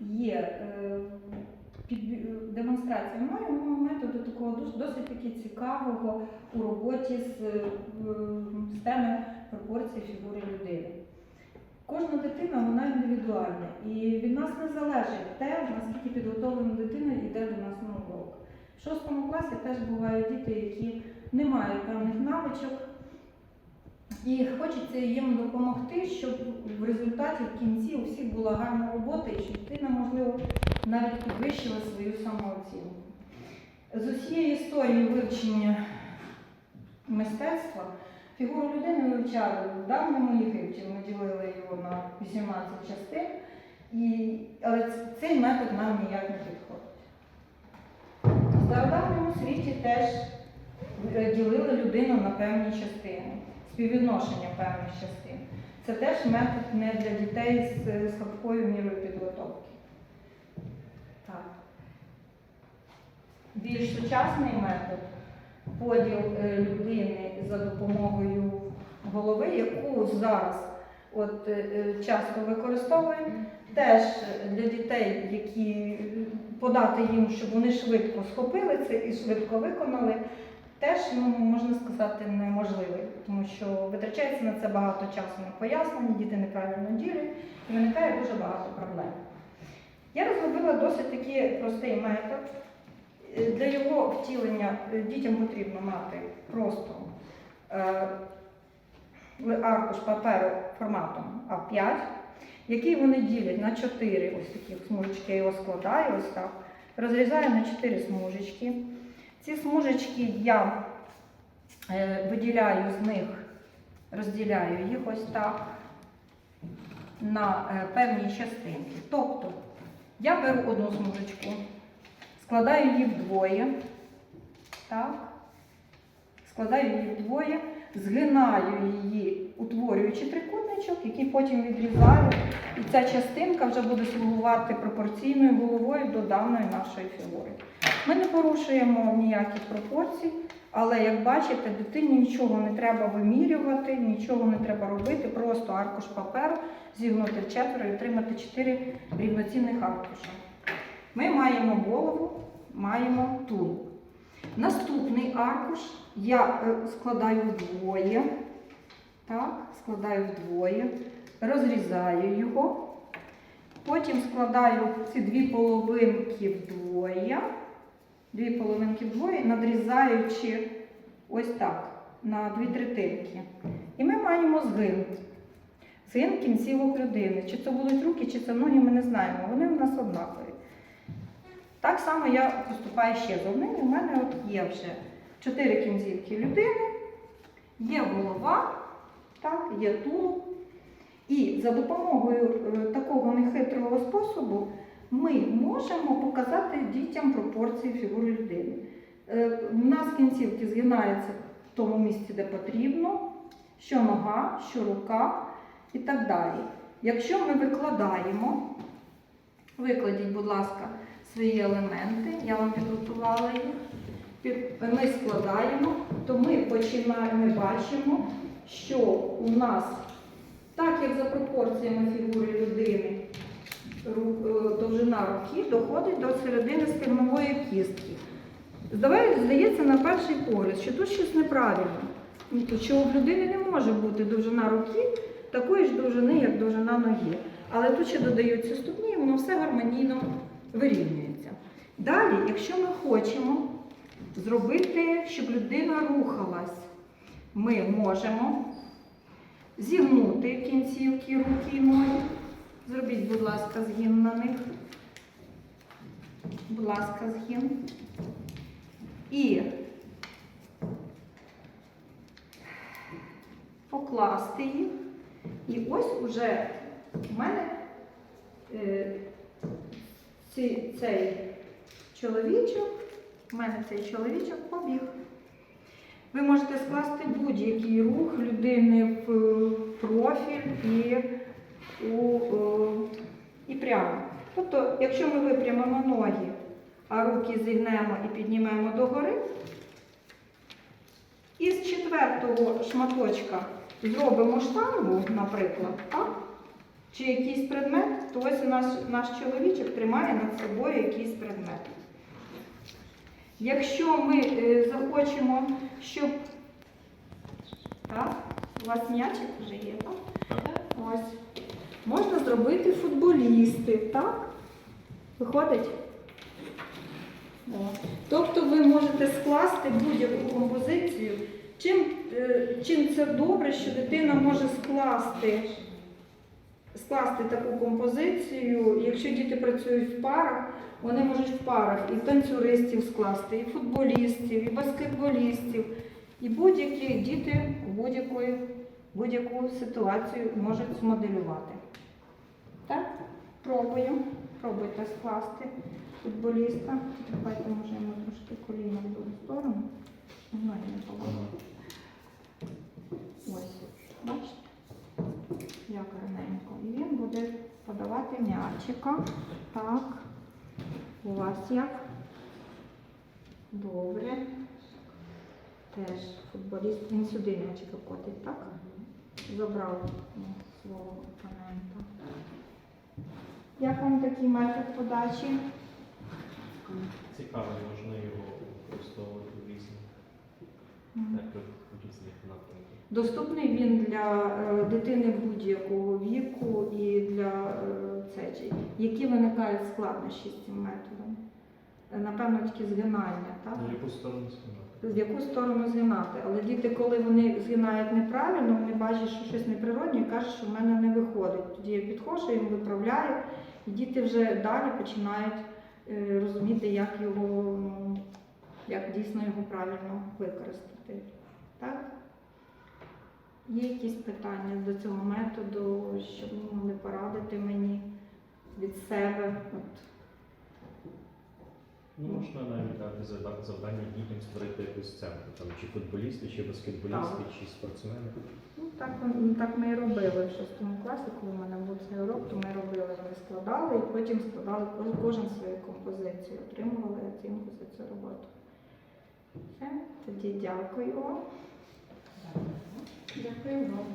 є е, демонстрація маємо методу такого досить таки цікавого у роботі з, е, в- пропорції фігури людини. Кожна дитина вона індивідуальна, і від нас не залежить те, наскільки підготовлена дитина йде до нас на урок. В шостому класі теж бувають діти, які не мають певних навичок, і хочеться їм допомогти, щоб в результаті в кінці у всіх була гарна робота і щоб дитина, можливо, навіть підвищила свою самооцінку. З усієї історії вивчення мистецтва фігуру людини вивчали в давньому Єгипті. Ми ділили його на 18 частин, і, але цей метод нам ніяк не підходить. В стародавньому світі теж е, ділили людину на певні частини, співвідношення певних частин. Це теж метод не для дітей з слабкою мірою підготовки. Так. Більш сучасний метод поділ е, людини за допомогою голови, яку зараз от, е, е, часто використовуємо, теж для дітей, які подати їм, щоб вони швидко схопили це і швидко виконали, теж ну, можна сказати неможливий, тому що витрачається на це багато часу на пояснення, діти неправильно ділять і виникає дуже багато проблем. Я розробила досить такий простий метод. Е, Для його втілення е, дітям потрібно мати просто е, аркуш паперу форматом А5, який вони ділять на 4 ось такі смужечки. Я його складаю ось так, розрізаю на 4 смужечки. Ці смужечки я виділяю з них, розділяю їх ось так на е, певні частинки. Тобто я беру одну смужечку, складаю її вдвоє, так, складаю її вдвоє, згинаю її, утворюючи трикутничок, який потім відрізаю. І ця частинка вже буде слугувати пропорційною головою до даної нашої фігури. Ми не порушуємо ніяких пропорцій, але як бачите, дитині нічого не треба вимірювати, нічого не треба робити, просто аркуш паперу зігнути в четверо і отримати 4 рівноцінних аркуша. Ми маємо голову, маємо тулуб. Наступний аркуш я е, складаю вдвоє. Так, складаю вдвоє, розрізаю його. Потім складаю ці дві половинки вдвоє, дві половинки вдвоє, надрізаючи ось так на дві третинки. І ми маємо згин. Згин кінцівок людини. Чи це будуть руки, чи це ноги, ми не знаємо. Вони в нас однакові. Так само я поступаю ще з одним. У мене от є вже чотири кінцівки людини, є голова, так, є тулуб. І за допомогою е, такого нехитрого способу ми можемо показати дітям пропорції фігури людини. Е, У нас кінцівки згинаються в тому місці, де потрібно, що нога, що рука і так далі. Якщо ми викладаємо, викладіть, будь ласка, свої елементи, я вам підготувала їх. Ми складаємо, то ми починаємо, ми бачимо, що у нас, так як за пропорціями фігури е, довжина руки доходить до середини стегнової кістки. Здається на перший погляд, що тут щось неправильно. Ну, Що в людини не може бути довжина руки такої ж довжини, як довжина ноги. Але тут ще додаються ступні, і воно все гармонійно вирівнюється. Далі, якщо ми хочемо зробити, щоб людина рухалась, ми можемо зігнути кінцівки руки і ноги. Зробіть, будь ласка, згін на них. Будь ласка, згін. І покласти їх. І ось уже в мене е, ці, цей чоловічок, в мене цей чоловічок побіг. Ви можете скласти будь-який рух людини в е, профіль і, у, е, і прямо. Тобто, якщо ми випрямимо ноги, а руки зігнемо і піднімемо догори, із четвертого шматочка зробимо штангу, наприклад, так? чи якийсь предмет, то ось наш, наш чоловічок тримає над собою якийсь предмет. Якщо ми е, захочемо, щоб. Так, у вас м'ячик вже є, так? Ось. Можна зробити футболісти, так? Виходить? Тобто ви можете скласти будь-яку композицію. Чим, е, чим це добре, що дитина може скласти, скласти таку композицію. Якщо діти працюють в парах, вони можуть в парах і танцюристів скласти, і футболістів, і баскетболістів, і будь-які діти будь-яку ситуацію можуть змоделювати. Так? Пробую. Пробуйте скласти футболіста. Давайте може йому трошки коліна в другу сторону. Ноги не положу. Ось, бачите? Як гарненько. І він буде подавати м'ячика. Так. У вас як? Добре. Теж футболіст. Він сюди м'ячика котить, так? Забрав свого опонента. Як вам такий метод подачі? Цікаво, можна його використовувати в різних, різних напрямках. Доступний він для е, дитини будь-якого віку і для е, це, які виникають складнощі з цим методом. Е, Напевно, тільки згинання, так? В яку сторону сказати? В яку сторону згинати. Але діти, коли вони згинають неправильно, вони бачать, що щось неприродне і кажуть, що в мене не виходить. Тоді я підходжу, їм виправляю, і діти вже далі починають е, розуміти, як його, ну, як дійсно його правильно використати. Так? Є якісь питання до цього методу, щоб ви могли порадити мені від себе? От. Ну, можна навіть дати завдання дітям створити якусь сценку, там, чи футболісти, чи баскетболісти, чи спортсмени. Так так ми і робили в шостому класі, коли в мене був цей урок, то ми робили, ми складали і потім складали кожен свою композицію, отримували оцінку за цю роботу. Все, тоді дякую вам. Дякую вам.